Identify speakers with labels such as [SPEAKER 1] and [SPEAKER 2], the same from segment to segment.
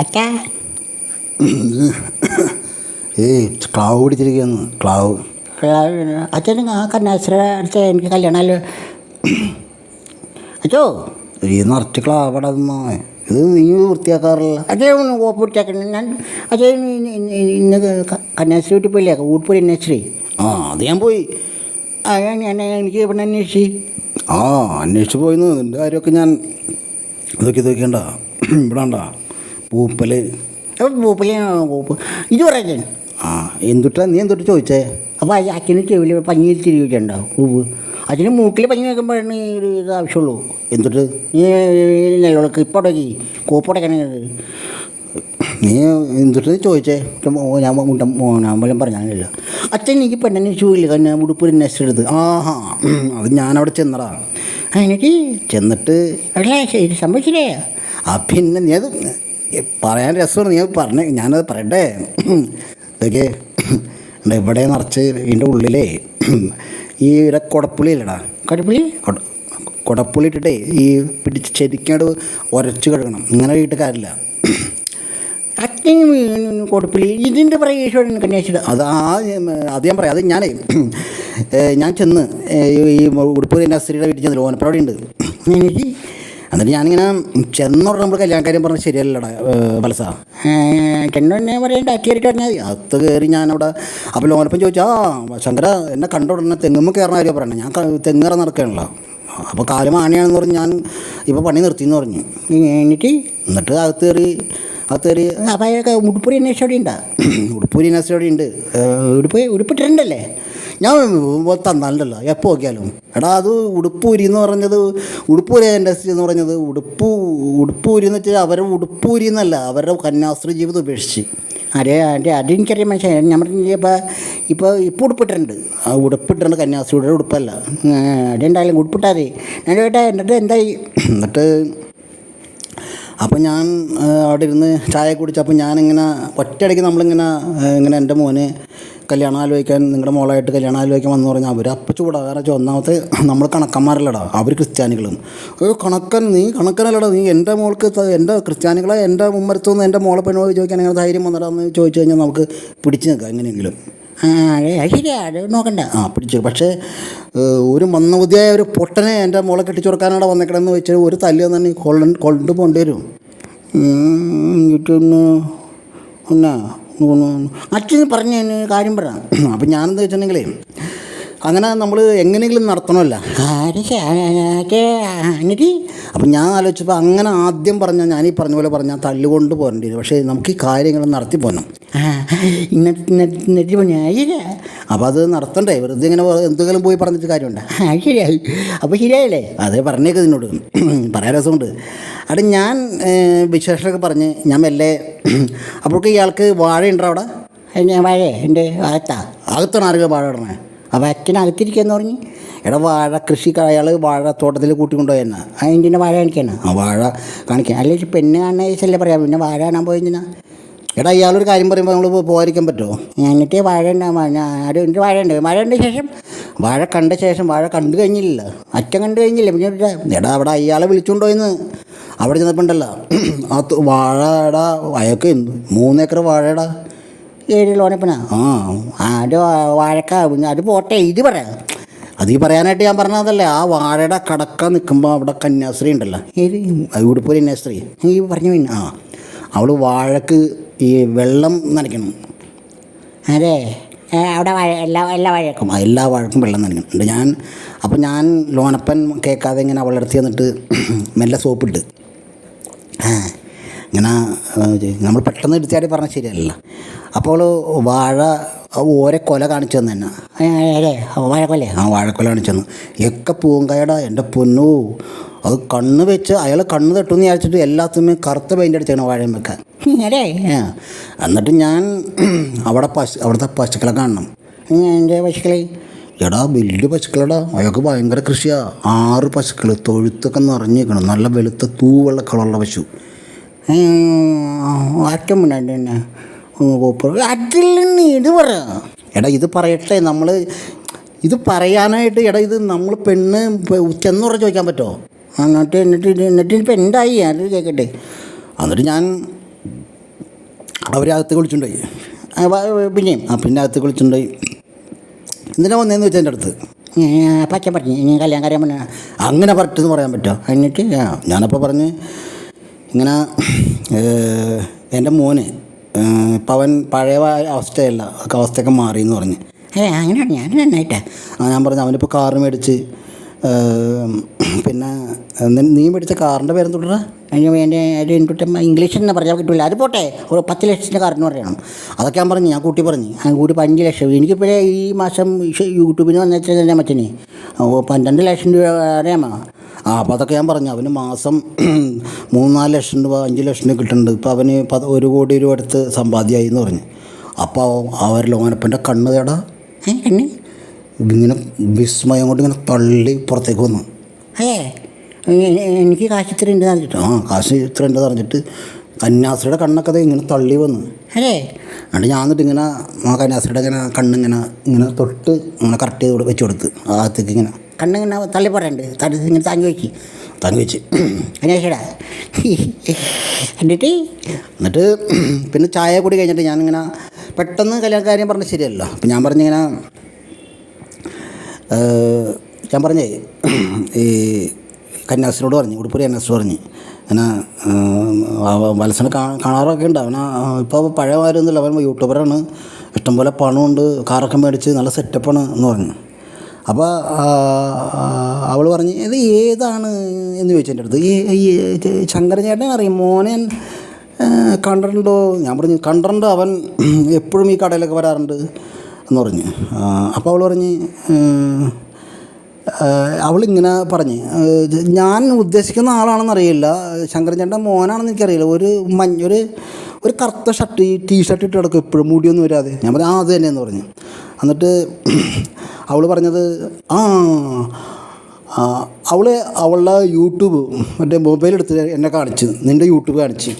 [SPEAKER 1] അച്ഛാ
[SPEAKER 2] ഏയ് ക്ലാവ് പിടിച്ചിരിക്കുന്നു. ക്ലാവ്
[SPEAKER 1] അച്ഛൻ ആ കന്നാശ്ര അടുത്ത് എനിക്ക് കല്യാണമല്ലോ അച്ഛോ.
[SPEAKER 2] ഈ നിറച്ച് ക്ലാവട ഇത് നീ വൃത്തിയാക്കാറില്ല.
[SPEAKER 1] അച്ഛൻ ഓപ്പ് വൃത്തിയാക്കണം ഞാൻ അച്ഛൻ ഇന്ന് കന്യാശ്രീ വീട്ടിൽ പോയില്ലേ? ഊട്ട്പൂരി കന്യാസ്ത്രീ
[SPEAKER 2] ആ അത് ഞാൻ പോയി.
[SPEAKER 1] ആ ഞാൻ ഞാൻ എനിക്ക് ഇവിടെ അന്വേഷിച്ചു.
[SPEAKER 2] ആ അന്വേഷിച്ച് പോയിന്ന്. നിന്റെ കാര്യമൊക്കെ ഞാൻ ഇതൊക്കെ ഇതൊക്കെയണ്ട ഇവിടെ ഉണ്ട പൂപ്പൽ
[SPEAKER 1] പൂപ്പൽ പൂപ്പ്. ഇത് പറയാൻ
[SPEAKER 2] ആ എന്തുട്ടാ നീ എന്തുട്ട് ചോദിച്ചേ?
[SPEAKER 1] അപ്പോൾ അച്ഛന് ചെവിയിൽ പഞ്ഞിയിൽ തിരികെ വെച്ചിട്ടുണ്ടാവും പൂവ്? അച്ഛന് മൂക്കിൽ പഞ്ഞി വെക്കുമ്പോഴാണ് ഒരു ഇത് ആവശ്യമുള്ളൂ.
[SPEAKER 2] എന്തുട്ട്?
[SPEAKER 1] നീ നിലവിളക്ക് ഇപ്പോൾ ഉടക്കി കോപ്പടക്കണത്
[SPEAKER 2] നീ എന്തുട്ട് ചോദിച്ചേ?
[SPEAKER 1] ഞാൻ മുട്ട മോനാമ്പലം പറഞ്ഞാലല്ല അച്ഛൻ എനിക്ക് പെണ്ണിന് ഷൂയില്ല കന്യാ ഉടുപ്പ് നെസ്റ്റ് എടുത്ത്
[SPEAKER 2] ആഹാ അത് ഞാനവിടെ ചെന്നടാ
[SPEAKER 1] എനിക്ക്
[SPEAKER 2] ചെന്നിട്ട്
[SPEAKER 1] അല്ലേ ശരി സംഭവിച്ചില്ലേ?
[SPEAKER 2] ആ പിന്നെ നീ അത് പറയാൻ രസമാണ്. നീ പറഞ്ഞ ഞാനത് പറയട്ടെ. ഇതൊക്കെ ഇവിടെ നിറച്ച് ഇതിന്റെ ഉള്ളിലേ ഈ ഇവിടെ കുടപ്പുളി ഇല്ലടാ.
[SPEAKER 1] കടുപ്പിളി?
[SPEAKER 2] കൊട കുടപ്പുളി ഇട്ടിട്ടേ ഈ പിടിച്ച് ശരിക്കട് ഉരച്ച് കഴുകണം. ഇങ്ങനെ ഇട്ട് കാര്യമില്ല.
[SPEAKER 1] അച്ഛന് ഇതിന്റെ പ്രയോഗം കന്യാസിട
[SPEAKER 2] അത് ആ അത് ഞാൻ പറയാം. അത് ഞാനേ ഞാൻ ചെന്ന് ഈ ഉടുപ്പ് നസ്രിയുടെ വീട്ടിൽ ചെന്നില്ല ഓനപ്പറവിടെ ഉണ്ട്.
[SPEAKER 1] എനിക്ക്
[SPEAKER 2] എന്നിട്ട് ഞാനിങ്ങനെ ചെന്നോട് നമ്മൾ കല്യാണക്കാര്യം പറഞ്ഞാൽ ശരിയല്ലടാ പലസ.
[SPEAKER 1] കെണ്ണെ പറയണ്ട കയറിയിട്ട് പറഞ്ഞാൽ
[SPEAKER 2] അത് കയറി ഞാനവിടെ അപ്പോൾ ലോനപ്പം ചോദിച്ചാൽ ആ ശങ്കര എന്നെ കണ്ട ഉടനെ തെങ്ങുമ്പ് കയറുന്ന കാര്യം പറയണേ ഞാൻ തെങ്ങ് തെങ്ങേറ നടക്കണല്ലോ. അപ്പോൾ കാലം ആണിയാണെന്ന് പറഞ്ഞ് ഞാൻ ഇപ്പോൾ പണി നിർത്തിയെന്ന് പറഞ്ഞു.
[SPEAKER 1] എന്നിട്ട്
[SPEAKER 2] എന്നിട്ട് അകത്ത് കയറി അകത്ത് കയറി
[SPEAKER 1] അപ്പോൾ ഉടുപ്പൂരി അന്വേഷിച്ച് അവിടെ ഉണ്ടാ.
[SPEAKER 2] ഉടുപ്പൂരി നസ്രി ഉണ്ട്.
[SPEAKER 1] ഉടുപ്പ് ഉടുപ്പിട്ടിട്ടുണ്ടല്ലേ
[SPEAKER 2] ഞാൻ തന്നാലല്ലോ എപ്പോൾ നോക്കിയാലും. എടാ അത് ഉടുപ്പൂരി എന്ന് പറഞ്ഞത് ഉടുപ്പൂരി ഇൻഡസ്ട്രി എന്ന് പറഞ്ഞത്? ഉടുപ്പ് ഉടുപ്പൂരി എന്ന് വെച്ചാൽ അവരെ ഉടുപ്പൂരി എന്നല്ല അവരുടെ കന്യാസ്ത്രീ ജീവിതം ഉപേക്ഷിച്ച്.
[SPEAKER 1] അരേ അതിന്റെ അതെനിക്കറിയാൻ മനസ്സിലായി ഞാൻ പറഞ്ഞില്ല ഇപ്പോൾ ഇപ്പോൾ ഇപ്പോൾ ഉടുപ്പിട്ടിട്ടുണ്ട്.
[SPEAKER 2] ആ ഉടുപ്പിട്ടുണ്ട് കന്യാസ്ത്രീയുടെ ഉടുപ്പല്ല.
[SPEAKER 1] അതെന്തായാലും ഉടുപ്പിട്ടാതെ. ഞാൻ കേട്ടെ എന്നിട്ട് എന്തായി?
[SPEAKER 2] എന്നിട്ട് അപ്പം ഞാൻ അവിടെ ഇരുന്ന് ചായ കുടിച്ചപ്പോൾ ഞാനിങ്ങനെ ഒറ്റയടിക്ക് നമ്മളിങ്ങനെ ഇങ്ങനെ എന്റെ മോന് കല്യാണം ആലോചിക്കാൻ നിങ്ങളുടെ മോളായിട്ട് കല്യാണം ആലോചിക്കാൻ വന്നു പറഞ്ഞാൽ അവർ അപ്പം ചൂടാ കാരണം വെച്ചാൽ ഒന്നാമത്തെ നമ്മൾ കണക്കന്മാരല്ലടാ അവർ ക്രിസ്ത്യാനികളും ഒരു കണക്കൻ നീ കണക്കനല്ലടാ നീ എന്റെ മോൾക്ക് എന്റെ ക്രിസ്ത്യാനികളെ എന്റെ മുമ്മരത്തുനിന്ന് എന്റെ മോളെ പെണ്ണോട് ചോദിക്കാൻ അങ്ങനെ ധൈര്യം വന്നടാന്ന് ചോദിച്ചു കഴിഞ്ഞാൽ നമുക്ക് പിടിച്ച് നിൽക്കാം എങ്ങനെയെങ്കിലും.
[SPEAKER 1] ആ അതെ അത് ശരിയാ അത് നോക്കണ്ട.
[SPEAKER 2] ആ പിടിച്ചു പക്ഷേ ഒരു മന്ദബുദ്ധിയായ ഒരു പൊട്ടനെ എന്റെ മോളെ കെട്ടിച്ചു കൊടുക്കാനാണ് വന്നേക്കണമെന്ന് വെച്ചാൽ ഒരു തല്ല് തന്നെ കൊള്ള കൊണ്ടു പോകേണ്ടി വരും.
[SPEAKER 1] എന്നിട്ടൊന്ന് എന്നാ അച്ഛൻ പറഞ്ഞ കാര്യം പറ.
[SPEAKER 2] അപ്പം ഞാനെന്താ വെച്ചിട്ടുണ്ടെങ്കിലേ അങ്ങനെ നമ്മൾ എങ്ങനെയെങ്കിലും നടത്തണമല്ല. അപ്പം ഞാൻ ആലോചിച്ചപ്പോൾ അങ്ങനെ ആദ്യം പറഞ്ഞാൽ ഞാൻ ഈ പറഞ്ഞ പോലെ പറഞ്ഞാൽ തല്ലുകൊണ്ട് പോരേണ്ടി വരും പക്ഷേ നമുക്ക് ഈ കാര്യങ്ങൾ നടത്തി പോകണം അപ്പോൾ അത് നടത്തണ്ടേ. വെറുതെ ഇങ്ങനെ എന്തെങ്കിലും പോയി പറഞ്ഞിട്ട് കാര്യമുണ്ട്?
[SPEAKER 1] ശരിയായി അപ്പോൾ ശരിയായില്ലേ?
[SPEAKER 2] അതേ പറഞ്ഞേക്ക് നിന്നോട് പറയാൻ രസമുണ്ട്. അവിടെ ഞാൻ വിശേഷമൊക്കെ പറഞ്ഞ് ഞാൻ മെല്ലെ അപ്പോഴേക്ക് ഇയാൾക്ക് വാഴ ഉണ്ടോ അവിടെ
[SPEAKER 1] വാഴ? എന്റെ അകത്താ
[SPEAKER 2] അകത്താണ് ആരെങ്കിലും വാഴ ഇടണേ?
[SPEAKER 1] അപ്പോൾ അച്ഛനകത്തിരിക്കാന്ന് പറഞ്ഞ്
[SPEAKER 2] എടാ വാഴ കൃഷി അയാൾ വാഴ തോട്ടത്തിൽ കൂട്ടിക്കൊണ്ടുപോയി തന്നെ
[SPEAKER 1] അതിന്റെ വാഴ കാണിക്കാനാ?
[SPEAKER 2] ആ വാഴ
[SPEAKER 1] കാണിക്കാൻ. അല്ലെ ഈ പെണ്ണ് കാണുന്ന കേസല്ലേ പറയാം പിന്നെ വാഴ കാണാൻ പോയെന്നാ
[SPEAKER 2] എടാ ഇയാളൊരു കാര്യം പറയുമ്പോൾ നമ്മൾ പോകാതിരിക്കാൻ പറ്റുമോ
[SPEAKER 1] എന്നിട്ട് വാഴ ഉണ്ടാവും എന്റെ വാഴ ഉണ്ട്. വാഴ ഉണ്ട് ശേഷം
[SPEAKER 2] വാഴ കണ്ട ശേഷം വാഴ കണ്ടു കഴിഞ്ഞില്ല
[SPEAKER 1] അച്ഛൻ കണ്ടു കഴിഞ്ഞില്ല? പിന്നെ
[SPEAKER 2] എടാ അവിടെ അയാളെ വിളിച്ചുകൊണ്ടുപോയെന്ന് അവിടെ ചെന്നപ്പോണ്ടല്ലോ ആ വാഴ എടാ അയാൾക്ക് മൂന്നേക്കർ വാഴയുടെ
[SPEAKER 1] ഏഴ് ലോനപ്പനാ
[SPEAKER 2] ആ.
[SPEAKER 1] അത് വാഴക്ക. അത് പോട്ടെ ഇത് പറയാം
[SPEAKER 2] അത് ഈ പറയാനായിട്ട് ഞാൻ പറഞ്ഞതല്ലേ ആ വാഴയുടെ കടക്ക നിൽക്കുമ്പോൾ അവിടെ കന്യാസ്ത്രീ ഉണ്ടല്ലോ.
[SPEAKER 1] ഏത്?
[SPEAKER 2] ഉടുപ്പൊരു കന്യാസ്ത്രീ.
[SPEAKER 1] ഈ പറഞ്ഞു പിന്നെ.
[SPEAKER 2] ആ. അവൾ വാഴക്ക് ഈ വെള്ളം നനയ്ക്കണം.
[SPEAKER 1] അതെ അവിടെ വാഴ എല്ലാ എല്ലാ വാഴക്കും?
[SPEAKER 2] ആ, എല്ലാ വാഴക്കും വെള്ളം നനയ്ക്കണം. ഞാൻ അപ്പോൾ ഞാൻ ലോണപ്പൻ കേൾക്കാതെ ഇങ്ങനെ അവളുടെ അടുത്ത് ചെന്നിട്ട് മെല്ലെ സോപ്പിട്ട് ഇങ്ങനെ നമ്മൾ പെട്ടെന്ന് എടുത്താടി പറഞ്ഞാൽ ശരിയല്ല അപ്പോൾ വാഴ ഓരെ ഓരോ കൊല കാണിച്ചു തന്നെ
[SPEAKER 1] അല്ലേ വാഴക്കൊല
[SPEAKER 2] ആ വാഴക്കൊല കാണിച്ചു തന്നു. ഒക്കെ പൂങ്കയുടെ എന്റെ പൊന്നു. അത് കണ്ണ് വെച്ച് അയാൾ കണ്ണ് തട്ടുമെന്ന് വിചാരിച്ചിട്ട് എല്ലാത്തിനും കറുത്ത പെയിന്റ് അടിച്ചാണ് വാഴയും വെക്കാൻ. അല്ലേ എന്നിട്ട് ഞാൻ അവിടെ പശു അവിടുത്തെ പശുക്കളെ കാണണം.
[SPEAKER 1] എന്റെ പശുക്കളെ?
[SPEAKER 2] എടാ വലിയ പശുക്കളടാ. അയാൾക്ക് ഭയങ്കര കൃഷിയാ. ആറ് പശുക്കൾ തൊഴുത്തൊക്കെ നിറഞ്ഞേക്കണം നല്ല വെളുത്ത തൂവെള്ള കളറുള്ള പശു.
[SPEAKER 1] ആറ്റം മുന്നാണ്ട് തന്നെ? അതിൽ നിന്ന് ഇത് പറ.
[SPEAKER 2] എടാ ഇത് പറയട്ടെ നമ്മൾ ഇത് പറയാനായിട്ട് എടാ ഇത് നമ്മൾ പെണ്ണ് ചെന്നുറ ചോദിക്കാൻ പറ്റുമോ
[SPEAKER 1] എന്നിട്ട് എന്നിട്ട് എന്നിട്ട് ഇപ്പം എന്തായി? അത് കേൾക്കട്ടെ
[SPEAKER 2] എന്നിട്ട് ഞാൻ അവരകത്ത്
[SPEAKER 1] വിളിച്ചിട്ടുണ്ടായി പിന്നെയും
[SPEAKER 2] ആ പിന്നെ അകത്ത് വിളിച്ചിട്ടുണ്ടായി എന്തിനാ വന്നേന്ന് വെച്ചാൽ എന്റെ അടുത്ത്?
[SPEAKER 1] പച്ച പറഞ്ഞു ഇനി കല്യാണം കാര്യം പറഞ്ഞ
[SPEAKER 2] അങ്ങനെ പറഞ്ഞിട്ടെന്ന് പറയാൻ പറ്റുമോ
[SPEAKER 1] എന്നിട്ട്
[SPEAKER 2] ഞാനപ്പോൾ പറഞ്ഞ് ഇങ്ങനെ എന്റെ മോന് ഇപ്പം അവൻ പഴയ അവസ്ഥയല്ല അവസ്ഥയൊക്കെ മാറി എന്ന് പറഞ്ഞ്.
[SPEAKER 1] ഏ അങ്ങനെയാണ് ഞാൻ നന്നായിട്ടാ.
[SPEAKER 2] ഞാൻ പറഞ്ഞു അവനിപ്പോൾ കാറ് മേടിച്ച് പിന്നെ നി- മേടിച്ച കാറിന്റെ പേരെന്ന് തുടരാ
[SPEAKER 1] അതിന് വേണ്ടി ഒരു ഇൻപുട്ട് ഇംഗ്ലീഷിൽ നിന്ന് പറഞ്ഞാൽ കിട്ടില്ല അത് പോട്ടെ ഒരു പത്ത് ലക്ഷത്തിന്റെ കാറിന് പറയണം.
[SPEAKER 2] അതൊക്കെ ഞാൻ പറഞ്ഞു ഞാൻ കൂട്ടി പറഞ്ഞു.
[SPEAKER 1] ഞാൻ കൂടി അഞ്ച് ലക്ഷം. എനിക്കിപ്പോഴേ ഈ മാസം യൂട്യൂബിന് വന്നിട്ട് തന്നെ മറ്റേ പന്ത്രണ്ട് ലക്ഷം രൂപ അറിയാമോ
[SPEAKER 2] ആ അപ്പോൾ അതൊക്കെ ഞാൻ പറഞ്ഞു. അവന് മാസം മൂന്നാൽ ലക്ഷം രൂപ അഞ്ച് ലക്ഷം രൂപ കിട്ടുന്നുണ്ട്. ഇപ്പോൾ അവന് പത് ഒരു കോടി രൂപ അടുത്ത് സമ്പാദ്യമായി എന്ന് പറഞ്ഞു അപ്പോൾ അവർ ലോനപ്പന്റെ കണ്ണ് തേടാ.
[SPEAKER 1] കണ്ണി?
[SPEAKER 2] ഇങ്ങനെ വിസ്മയം കൊണ്ട് ഇങ്ങനെ തള്ളി പുറത്തേക്ക് വന്നു.
[SPEAKER 1] അതെ എനിക്ക് കാശ് ഇത്ര ഉണ്ട് പറഞ്ഞിട്ട്?
[SPEAKER 2] ആ കാശ് ഇത്ര ഉണ്ട് പറഞ്ഞിട്ട് കന്യാസ്ത്രീയുടെ കണ്ണൊക്കെ ഇങ്ങനെ തള്ളി വന്നു.
[SPEAKER 1] അല്ലേ
[SPEAKER 2] എന്നിട്ട് ഞാൻ എന്നിട്ട് ഇങ്ങനെ ആ കന്യാസ്ത്രീയുടെ ഇങ്ങനെ കണ്ണിങ്ങനെ ഇങ്ങനെ തൊട്ട് ഇങ്ങനെ കറക്റ്റ് ചെയ്ത് വെച്ച് കൊടുത്ത്. ആ അകത്തേക്ക് ഇങ്ങനെ.
[SPEAKER 1] കണ്ണിങ്ങനെ തള്ളി പറയണ്ട് തള്ളി ഇങ്ങനെ താങ്ങി വെച്ച്
[SPEAKER 2] താങ്ങി വെച്ച്.
[SPEAKER 1] അന്വേഷിടാ എന്നിട്ട്
[SPEAKER 2] എന്നിട്ട് പിന്നെ ചായ കൂടി കഴിഞ്ഞിട്ട് ഞാനിങ്ങനെ പെട്ടെന്ന് കല്യാണ കാര്യം പറഞ്ഞ ശരിയല്ലോ അപ്പം ഞാൻ പറഞ്ഞിങ്ങനെ ഞാൻ പറഞ്ഞേ ഈ കന്യാസിനോട് പറഞ്ഞു ഉടുപ്പുരി കന്യാസിനോട് പറഞ്ഞു. അങ്ങനെ വത്സനെ കാണാറൊക്കെ ഉണ്ട്. അവന് ഇപ്പോൾ പഴയ കാര്യമൊന്നുമില്ല അവൻ യൂട്യൂബറാണ്. ഇഷ്ടംപോലെ പണമുണ്ട്. കാറൊക്കെ മേടിച്ച് നല്ല സെറ്റപ്പാണ് എന്ന് പറഞ്ഞു. അപ്പോൾ അവൾ പറഞ്ഞു ഇത് ഏതാണ്? എന്ന് ചോദിച്ചു എന്റെ അടുത്ത് ഈ ശങ്കരചേട്ടനെ അറിയും. മോനെ കണ്ടിട്ടുണ്ടോ? ഞാൻ പറഞ്ഞു കണ്ടിട്ടുണ്ട്. അവൻ എപ്പോഴും ഈ കടയിലൊക്കെ വരാറുണ്ട്. എന്ന് പറഞ്ഞു. അപ്പോൾ അവൾ പറഞ്ഞ് അവളിങ്ങനെ പറഞ്ഞ് ഞാൻ ഉദ്ദേശിക്കുന്ന ആളാണെന്ന് അറിയില്ല. ശങ്കരചേട്ടൻ മോനാണെന്ന് എനിക്കറിയില്ല. ഒരു മഞ്ഞ ഒരു ഒരു കറുത്ത ഷർട്ട് ടീ ഷർട്ട് ഇട്ട് കിടക്കും എപ്പോഴും മുടിയൊന്നും വരാതെ. ഞാൻ പറഞ്ഞു ആ അത് തന്നെയെന്ന് പറഞ്ഞു. എന്നിട്ട് അവൾ പറഞ്ഞത് ആ അവൾ അവൾ അവളുടെ യൂട്യൂബ് മറ്റേ മൊബൈൽ എടുത്ത് എന്നെ കാണിച്ചു നിന്റെ യൂട്യൂബ് കാണിച്ച്.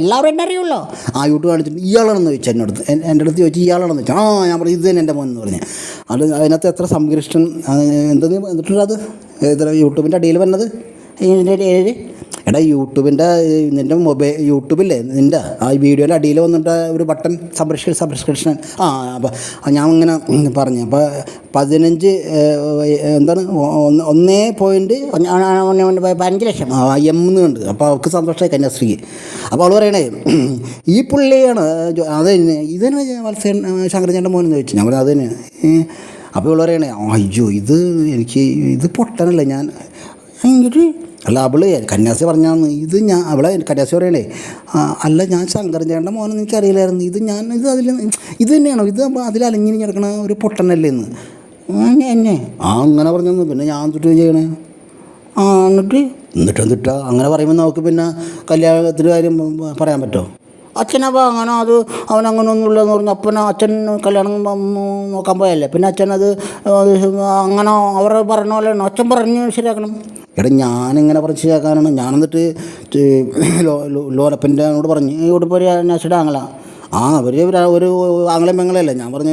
[SPEAKER 1] എല്ലാവരും എന്നെ അറിയുള്ളോ?
[SPEAKER 2] ആ യൂട്യൂബ് കാണിച്ചിട്ട് ഇയാളാണെന്ന് ചോദിച്ചു എന്റെ അടുത്ത് എന്റെ അടുത്ത് ചോദിച്ചു ഇയാളാണെന്ന് ചോദിച്ചു. ആ ഞാൻ പറഞ്ഞു ഇത് തന്നെ എന്റെ മോൻ എന്ന് പറഞ്ഞു. അത് അതിനകത്ത് എത്ര സംഘർഷം എന്തെന്ന് എന്നിട്ടുള്ളത് യൂട്യൂബിന്റെ അടിയിൽ വന്നത്?
[SPEAKER 1] ഏത്?
[SPEAKER 2] എടാ യൂട്യൂബിന്റെ നിന്റെ മൊബൈൽ യൂട്യൂബില്ലേ നിന്റെ ആ വീഡിയോയുടെ അടിയിൽ വന്നിട്ട് ഒരു ബട്ടൺ സബ്സ്ക്രിപ്ഷൻ സബ്സ്ക്രിപ്ഷൻ ആ അപ്പോൾ ഞാൻ ഇങ്ങനെ പറഞ്ഞു അപ്പോൾ പതിനഞ്ച് എന്താണ് ഒന്ന് ഒന്ന്
[SPEAKER 1] പതിനഞ്ച് ലക്ഷം
[SPEAKER 2] ആ എം ഉണ്ട് അപ്പോൾ അവൾക്ക് സന്തോഷമായി കന്യാസ്ത്രീക്ക് അപ്പോൾ അവൾ പറയണേ ഈ പുള്ളിയാണ് അത് തന്നെ ഇതന്നെ മത്സ്യൻ ശങ്കരഞ്ചേന്റെ മോനെന്ന് ചോദിച്ചു. ഞാൻ പറഞ്ഞു അത് തന്നെ അപ്പോൾ ഇവൾ പറയണേ അയ്യോ ഇത് എനിക്ക് ഇത് പൊട്ടനല്ല ഞാൻ
[SPEAKER 1] എന്നിട്ട്
[SPEAKER 2] അല്ല അവൾ കന്യാസി പറഞ്ഞാന്ന്. ഇത് ഞാൻ അവളെ കന്യാസി പറയണേ അല്ല ഞാൻ ശങ്കരചേട്ടന്റെ മോനെന്ന് എനിക്കറിയില്ലായിരുന്നു ഇത് ഞാൻ ഇത് അതിൽ ഇത് തന്നെയാണോ? ഇത് അതിൽ അലഞ്ഞിരി കിടക്കണ ഒരു പൊട്ടനല്ലേ എന്ന്
[SPEAKER 1] എന്നെ.
[SPEAKER 2] ആ അങ്ങനെ പറഞ്ഞു പിന്നെ ഞാൻ തൊട്ട് ചെയ്യണേ?
[SPEAKER 1] ആ എന്നിട്ട്?
[SPEAKER 2] എന്നിട്ട് എന്നിട്ടാ അങ്ങനെ പറയുമ്പോൾ നമുക്ക് പിന്നെ കല്യാണത്തിന്റെ കാര്യം പറയാൻ പറ്റുമോ
[SPEAKER 1] അച്ഛനപ്പോൾ അങ്ങനെ അത് അവൻ അങ്ങനെ ഒന്നുമില്ലെന്ന് പറഞ്ഞു. അപ്പന അച്ഛൻ കല്യാണം നോക്കാൻ പോയല്ലേ. പിന്നെ അച്ഛൻ അത് അങ്ങനെ അവർ പറഞ്ഞ പോലെ അച്ഛൻ പറഞ്ഞ് ശരിയാക്കണം.
[SPEAKER 2] എടാ ഞാനിങ്ങനെ പറഞ്ഞ് ശരിയാക്കാനാണ്. ഞാൻ എന്നിട്ട് ലോലപ്പന്റെനോട് പറഞ്ഞു
[SPEAKER 1] ഇവിടെ പോയി നഴ്സിയുടെ ആങ്ങള.
[SPEAKER 2] ആ അവർ ഒരു ആങ്ങളെ പെങ്ങളല്ലേ ഞാൻ പറഞ്ഞു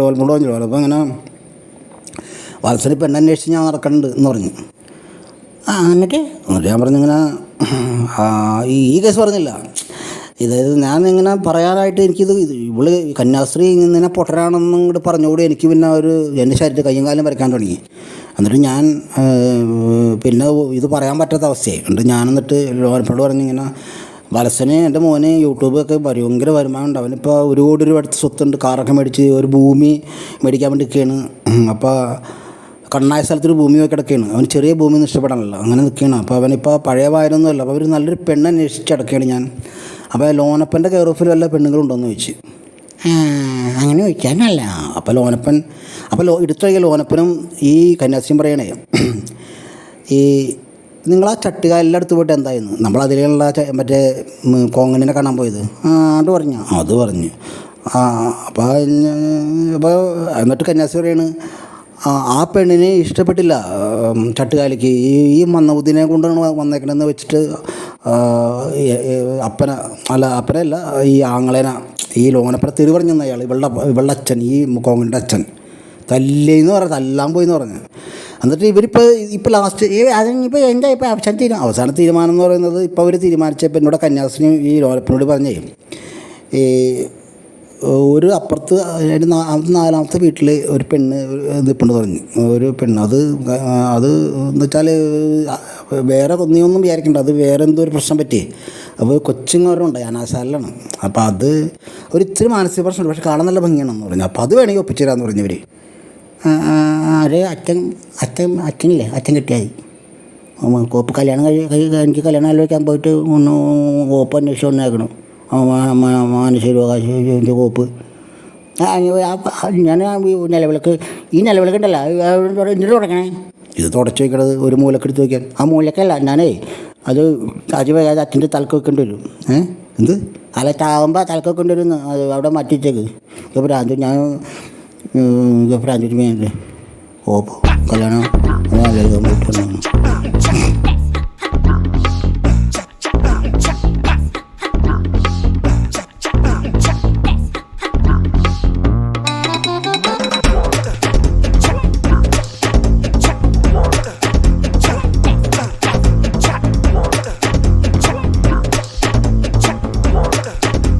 [SPEAKER 2] ലോലപ്പനോട് പറഞ്ഞു ലോലപ്പം ഇങ്ങനെ വാത്സല്യ പെണ്ണന്വേഷിച്ച് ഞാൻ നടക്കുന്നുണ്ട് എന്ന് പറഞ്ഞു.
[SPEAKER 1] ആ എന്നിട്ട്?
[SPEAKER 2] എന്നിട്ട് ഞാൻ പറഞ്ഞു ഇങ്ങനെ ഈ കേസ് പറഞ്ഞില്ല. ഇത് ഞാൻ ഇങ്ങനെ പറയാനായിട്ട് എനിക്കിത് ഇവൾ കന്യാസ്ത്രീ ഇങ്ങനെ പൊട്ടരാണെന്നും കൂടെ പറഞ്ഞുകൂടി എനിക്ക് പിന്നെ ഒരു എന്റെ ശരീരത്തിൽ കയ്യും കാലം വരയ്ക്കാൻ തുടങ്ങി. എന്നിട്ട് ഞാൻ പിന്നെ ഇത് പറയാൻ പറ്റാത്ത അവസ്ഥയായി. എന്നിട്ട് ഞാൻ എന്നിട്ട് ലോനപ്പോട് പറഞ്ഞിങ്ങനെ വലസന് എന്റെ മോനെ യൂട്യൂബൊക്കെ ഭയങ്കര വരുമാനം ഉണ്ട്. അവനിപ്പോൾ ഒരു കോടി രൂപ അടുത്ത് സ്വത്തുണ്ട്. കാറൊക്കെ മേടിച്ച് ഒരു ഭൂമി മേടിക്കാൻ വേണ്ടി അപ്പോൾ കണ്ണായ സ്ഥലത്തൊരു ഭൂമി കിടക്കുകയാണ്. അവന് ചെറിയ ഭൂമി ഒന്നും ഇഷ്ടപ്പെടാനല്ല അങ്ങനെ നിൽക്കുകയാണ്. അപ്പോൾ അവനിപ്പോൾ പഴയ വായനൊന്നുമല്ല അപ്പോൾ അവർ നല്ലൊരു പെണ്ണ് അന്വേഷിച്ച് കിടക്കുകയാണ് ഞാൻ. അപ്പോൾ ലോനപ്പന്റെ കെയർ ഓഫിൽ വല്ല പെണ്ണുങ്ങളുണ്ടോയെന്ന് ചോദിച്ചു.
[SPEAKER 1] അങ്ങനെ ചോദിക്കാനല്ല.
[SPEAKER 2] അപ്പോൾ ലോനപ്പൻ അപ്പോൾ ലോ എടുത്തൊഴിയ ലോനപ്പനും ഈ കന്യാസ്ത്രീയും പറയണേ ഈ നിങ്ങൾ ആ ചട്ടുകാലിന്റെ അടുത്ത് പോയിട്ട് എന്തായിരുന്നു? നമ്മൾ അതിലുള്ള മറ്റേ കോങ്ങനെ കോങ്ങണിനെ കാണാൻ പോയത്.
[SPEAKER 1] ആ അത് പറഞ്ഞു?
[SPEAKER 2] അത് പറഞ്ഞു. ആ അപ്പോൾ അപ്പോൾ എന്നിട്ട് കന്യാസി പറയാണ് ആ ആ പെണ്ണിനെ ഇഷ്ടപ്പെട്ടില്ല ചട്ടുകാലിക്ക്. ഈ ഈ മന്നബുദ്ധിനെ കൊണ്ടാണ് വന്നേക്കണെന്ന് വെച്ചിട്ട് അപ്പന അല്ല അപ്പനല്ല ഈ ആങ്ങളേന ഈ ലോനപ്പുറ തെറി അയാൾ ഇവളുടെ ഇവളുടെ അച്ഛൻ ഈ കോങ്ങന്റെ അച്ഛൻ. തല്ലേന്ന് പറഞ്ഞ തല്ലാൻ പോയി എന്ന് പറഞ്ഞു. എന്നിട്ട് ഇവരിപ്പോൾ ഇപ്പോൾ ലാസ്റ്റ്
[SPEAKER 1] ഈ അതിനിപ്പോൾ എന്റെ ഇപ്പോൾ അവസാന തീരുമാനം
[SPEAKER 2] അവസാന തീരുമാനം എന്ന് പറയുന്നത് ഇപ്പോൾ അവർ തീരുമാനിച്ചപ്പോൾ എന്നോട് കന്യാസിനി ഈ ലോലപ്പനോട് പറഞ്ഞേ. ഈ ഒരു അപ്പുറത്ത് നാലാമത്തെ വീട്ടിൽ ഒരു പെണ്ണ് നിൽപ്പുണ്ട് പറഞ്ഞു. ഒരു പെണ്ണ് അത് അത് എന്ന് വെച്ചാൽ വേറെ ഒന്നിയൊന്നും വിചാരിക്കണ്ട അത് വേറെ എന്തോ ഒരു പ്രശ്നം പറ്റി അപ്പോൾ കൊച്ചുങ്ങോരുണ്ട് അനാശാലിലാണ് അപ്പോൾ അത് ഒരു ഇത്തിരി മാനസിക പ്രശ്നമുണ്ട് പക്ഷേ കാണാൻ നല്ല ഭംഗിയാണെന്ന് പറഞ്ഞു. അപ്പോൾ അത് വേണമെങ്കിൽ ഒപ്പിച്ചുതരാമെന്ന് പറഞ്ഞവർ
[SPEAKER 1] അത് അച്ഛൻ അച്ഛൻ അച്ഛനില്ലേ? അച്ഛൻ കിട്ടിയായി. കോപ്പ് കല്യാണം കഴി എനിക്ക് കല്യാണം ആലോചിക്കാൻ പോയിട്ട് ഒന്ന് കോപ്പ് അന്വേഷിച്ച് വന്നേക്കണം. മാനസികാവകാശത്തിന്റെ കോപ്പ്. ഞാൻ നിലവിളക്ക് ഈ നിലവിളക്ക് ഉണ്ടല്ലോ എന്നിട്ട് തുടങ്ങണേ
[SPEAKER 2] ഇത് തുടച്ച് വയ്ക്കണത് ഒരു മൂലക്കെടുത്ത് വയ്ക്കാൻ
[SPEAKER 1] ആ മൂലക്കല്ല ഞാനേ അത് അത് വയ്യാതെ അച്ഛന്റെ തലക്ക് വെക്കേണ്ടി വരും.
[SPEAKER 2] ഏ? എന്ത്?
[SPEAKER 1] അല്ല ചാവുമ്പോൾ തലക്ക് വെക്കേണ്ടി വരും അത് അവിടെ മാറ്റിച്ചേക്ക് രാജു ഞാൻ ഭ്രാന്തിട്ട് വേണ്ടേ ഓ കല്യാണം. വന്നതാണ്.